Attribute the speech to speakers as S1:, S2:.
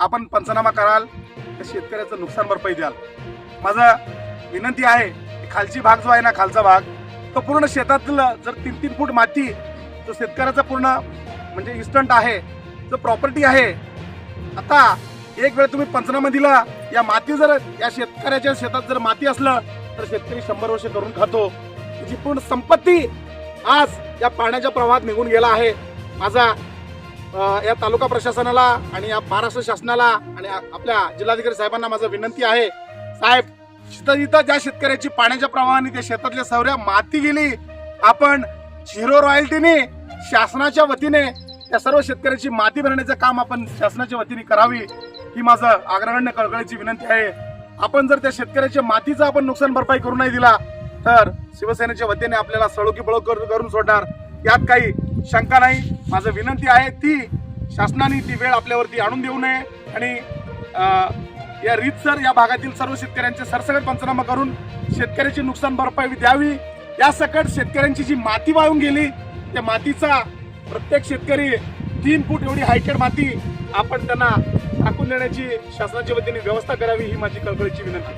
S1: आपण पंचनामा कराल तर शेतकऱ्याचं नुकसान भरपाई द्याल. माझा विनंती आहे की खालची भाग जो आहे ना खालचा भाग तो पूर्ण शेतातलं जर तीन तीन फूट माती जो शेतकऱ्याचा पूर्ण म्हणजे इन्स्टंट आहे जो प्रॉपर्टी आहे आता एक वेळ तुम्ही पंचनामा दिला या माती जर या शेतकऱ्याच्या शेतात जर माती असलं तर शेतकरी शंभर वर्ष करून खातो. जी पूर्ण संपत्ती आज या पाण्याच्या प्रवाहात निघून गेला आहे. माझा या तालुका प्रशासनाला आणि या महाराष्ट्र शासनाला आणि आपल्या जिल्हाधिकारी साहेबांना माझं विनंती आहे. साहेब जिथं जिथं ज्या शेतकऱ्याची पाण्याच्या प्रवाहाने त्या शेतातल्या सौऱ्या माती गेली आपण झिरो रॉयल्टीने शासनाच्या वतीने त्या सर्व शेतकऱ्याची माती भरण्याचं काम आपण शासनाच्या वतीने करावी ही माझं आग्रहण्य कळकळीची विनंती आहे. आपण जर त्या शेतकऱ्याच्या मातीचं आपण नुकसान भरपाई करू नाही दिला तर शिवसेनेच्या वतीने आपल्याला सळोकी बळो करून सोडणार. यात काही शंका नाही. माझं विनंती आहे ती शासनाने ती वेळ आपल्यावरती आणून देऊ नये आणि या रीतसर या भागातील सर्व शेतकऱ्यांचे सरसकट पंचनामा करून शेतकऱ्याची नुकसान भरपाई द्यावी. या सकट शेतकऱ्यांची जी माती वाळून गेली त्या मातीचा प्रत्येक शेतकरी तीन फूट एवढी हायटेड माती आपण त्यांना टाकून देण्याची शासनाच्या वतीने व्यवस्था करावी ही माझी कळकळीची विनंती.